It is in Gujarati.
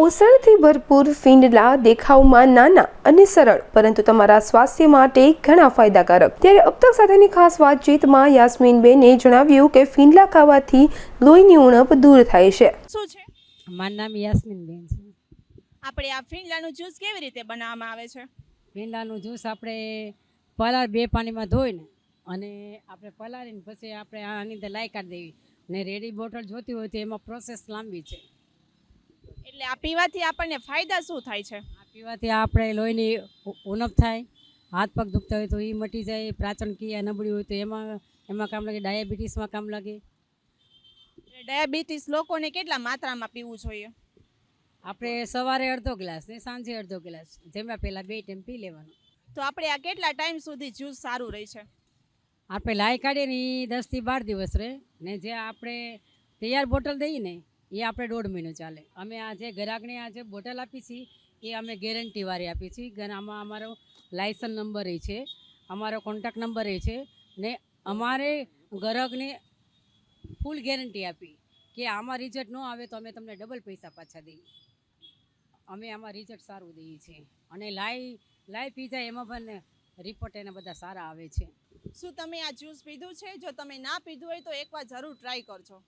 પોષણથી ભરપૂર ફીંડલા દેખાવમાં નાના અને સરળ પરંતુ તમારા સ્વાસ્થ્ય માટે ઘણા ફાયદાકારક. ત્યારે અબતક સાથેની ખાસ વાતચીતમાં યાસ્મીનબેને જણાવ્યું કે ફીંડલા ખાવાથી લોહીની ઉણપ દૂર થાય છે. શું છે? મારું નામ યાસ્મીનબેન છે. આપણે આ ફીંડલાનું જ્યુસ કેવી રીતે બનાવવામાં આવે છે? ફીંડલાનું જ્યુસ આપણે પલાળ બે પાણીમાં ધોઈને અને આપણે પલાળીને પછી આપણે આની અંદર લાઈ કાઢી દેવી. ને રેડી બોટલ જોતી હોય તો એમાં પ્રોસેસ લાંબી છે. એટલે આ પીવાથી આપણને ફાયદા શું થાય છે? આ પીવાથી આપણે લોહીની ઉણપ થાય હાથ પગ દુખતા હોય તો એ મટી જાય પ્રાચન ક્રિયા નબળી હોય તો એમાં એમાં કામ લાગે ડાયાબિટીસમાં કામ લાગે. ડાયાબિટીસ લોકોને કેટલા માત્રામાં પીવું જોઈએ? આપણે સવારે અડધો ગ્લાસ ને સાંજે અડધો ગ્લાસ જેમાં પહેલાં બે ટાઈમ પી લેવાનું. તો આપણે આ કેટલા ટાઈમ સુધી જ્યુસ સારું રહે છે? આપણે લાઈ કાઢીએ ને એ દસથી બાર દિવસ રહે ને જે આપણે તૈયાર બોટલ દઈએ ને એ આપણે દોઢ મહિનો ચાલે. અમે આ જે ગ્રાહકને આ જે બોટલ આપી છીએ એ અમે ગેરંટીવાળી આપીએ છીએ આમાં અમારો લાયસન્સ નંબર એ છે, અમારો કોન્ટેક્ટ નંબર એ છે ને અમારે ગ્રાહકને ફૂલ ગેરંટી આપી કે આમાં રિઝલ્ટ ન આવે તો અમે તમને ડબલ પૈસા પાછા દઈએ. અમે આમાં રિઝલ્ટ સારું દઈએ છીએ. અને લાઈ લાઈ પીઝા એમાં પણ રિપોર્ટ એના બધા સારા આવે છે. શું તમે આ જ્યુસ પીધું છે? જો તમે ના પીધું હોય તો એકવાર જરૂર ટ્રાય કરજો.